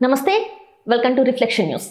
నమస్తే welcome to reflection news.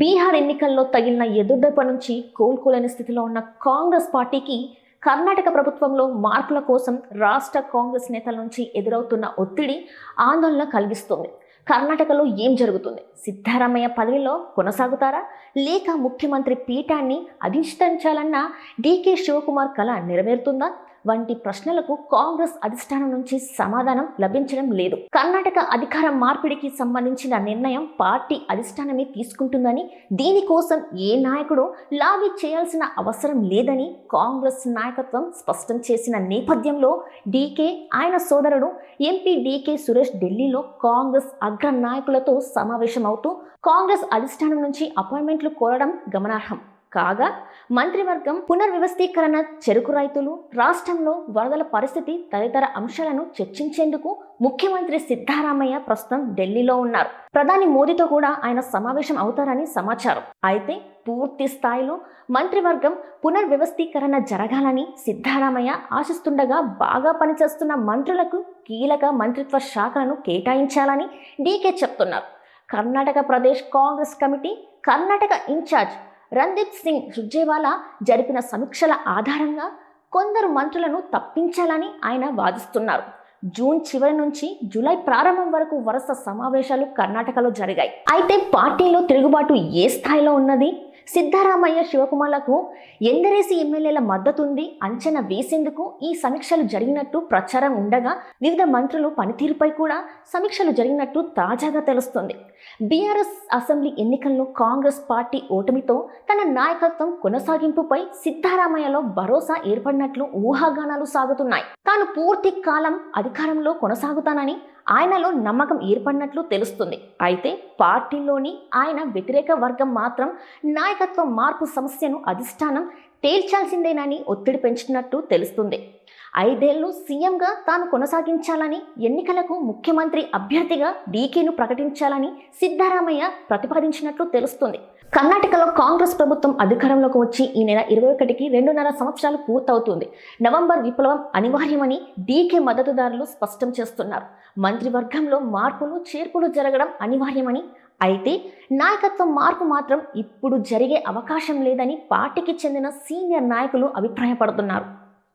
Bihar ఎన్నికల్లో తగిలిన ఎదుర్దెబ్బ నుంచి కోలుకోలేని స్థితిలో ఉన్న కాంగ్రెస్ పార్టీకి కర్ణాటక ప్రభుత్వంలో మార్పుల కోసం రాష్ట్ర కాంగ్రెస్ నేతల నుంచి ఎదురవుతున్న ఒత్తిడి ఆందోళన కలిగిస్తుంది. కర్ణాటకలో ఏం జరుగుతుంది? సిద్ధారామయ్య పదవిలో కొనసాగుతారా? లేక ముఖ్యమంత్రి పీఠాన్ని అధిష్ఠించాలన్న డీకే శివకుమార్ కళ నెరవేరుతుందా? వంటి ప్రశ్నలకు కాంగ్రెస్ అధిష్టానం నుంచి సమాధానం లభించడం లేదు. కర్ణాటక అధికార మార్పిడికి సంబంధించిన నిర్ణయం పార్టీ అధిష్టానమే తీసుకుంటుందని దీనికోసం ఏ నాయకుడు లాబీ చేయాల్సిన అవసరం లేదని కాంగ్రెస్ నాయకత్వం స్పష్టం చేసిన నేపథ్యంలో డీకే ఆయన సోదరుడు ఎంపీ డీకే సురేష్ ఢిల్లీలో కాంగ్రెస్ అగ్ర నాయకులతో సమావేశమవుతూ కాంగ్రెస్ అధిష్టానం నుంచి అపాయింట్మెంట్లు కోరడం గమనార్హం. కాగా మంత్రివర్గం పునర్వ్యవస్థీకరణ చెరుకు రైతులు రాష్ట్రంలో వరదల పరిస్థితి తదితర అంశాలను చర్చించేందుకు ముఖ్యమంత్రి సిద్ధారామయ్య ప్రస్తుతం ఢిల్లీలో ఉన్నారు. ప్రధాని మోదీతో కూడా ఆయన సమావేశం అవుతారని సమాచారం. అయితే పూర్తి స్థాయిలో మంత్రివర్గం పునర్వ్యవస్థీకరణ జరగాలని సిద్ధారామయ్య ఆశిస్తుండగా బాగా పనిచేస్తున్న మంత్రులకు కీలక మంత్రిత్వ శాఖలను కేటాయించాలని డీకే చెప్తున్నారు. కర్ణాటక ప్రదేశ్ కాంగ్రెస్ కమిటీ కర్ణాటక ఇన్ఛార్జ్ రణ్దీప్ సింగ్ సుర్జేవాలా జరిపిన సమీక్షల ఆధారంగా కొందరు మంత్రులను తప్పించాలని ఆయన వాదిస్తున్నారు. జూన్ చివరి నుంచి జూలై ప్రారంభం వరకు వరుస సమావేశాలు కర్ణాటకలో జరిగాయి. అయితే పార్టీలో తిరుగుబాటు ఏ స్థాయిలో ఉన్నది? సిద్ధరామయ్య శివకుమార్లకు ఎందరేసి ఎమ్మెల్యేల మద్దతు ఉంది అంచనా వేసేందుకు ఈ సమీక్షలు జరిగినట్టు ప్రచారం ఉండగా వివిధ మంత్రులు పనితీరుపై కూడా సమీక్షలు జరిగినట్టు తాజాగా తెలుస్తుంది. బీఆర్ఎస్ అసెంబ్లీ ఎన్నికల్లో కాంగ్రెస్ పార్టీ ఓటమితో తన నాయకత్వం కొనసాగింపుపై సిద్ధరామయ్యలో భరోసా ఏర్పడినట్లు ఊహాగానాలు సాగుతున్నాయి. తాను పూర్తి కాలం అధికారంలో కొనసాగుతానని ఆయనలో నమ్మకం ఏర్పడినట్లు తెలుస్తుంది. అయితే పార్టీలోని ఆయన వ్యతిరేక వర్గం మాత్రం నాయకత్వ మార్పు సమస్యను అధిష్టానం తేల్చాల్సిందేనని ఒత్తిడి పెంచుతున్నట్టు తెలుస్తుంది. ఐదేళ్ళు సీఎంగా తాను కొనసాగించాలని ఎన్నికలకు ముఖ్యమంత్రి అభ్యర్థిగా డీకేను ప్రకటించాలని సిద్ధరామయ్య ప్రతిపాదించినట్లు తెలుస్తుంది. కర్ణాటకలో కాంగ్రెస్ ప్రభుత్వం అధికారంలోకి వచ్చి ఈ నెల ఇరవై ఒకటికి రెండున్నర సంవత్సరాలు పూర్తవుతుంది. నవంబర్ విప్లవం అనివార్యమని డీకే మద్దతుదారులు స్పష్టం చేస్తున్నారు. మంత్రివర్గంలో మార్పులు చేర్పులు జరగడం అనివార్యమని అయితే నాయకత్వం మార్పు మాత్రం ఇప్పుడు జరిగే అవకాశం లేదని పార్టీకి చెందిన సీనియర్ నాయకులు అభిప్రాయపడుతున్నారు.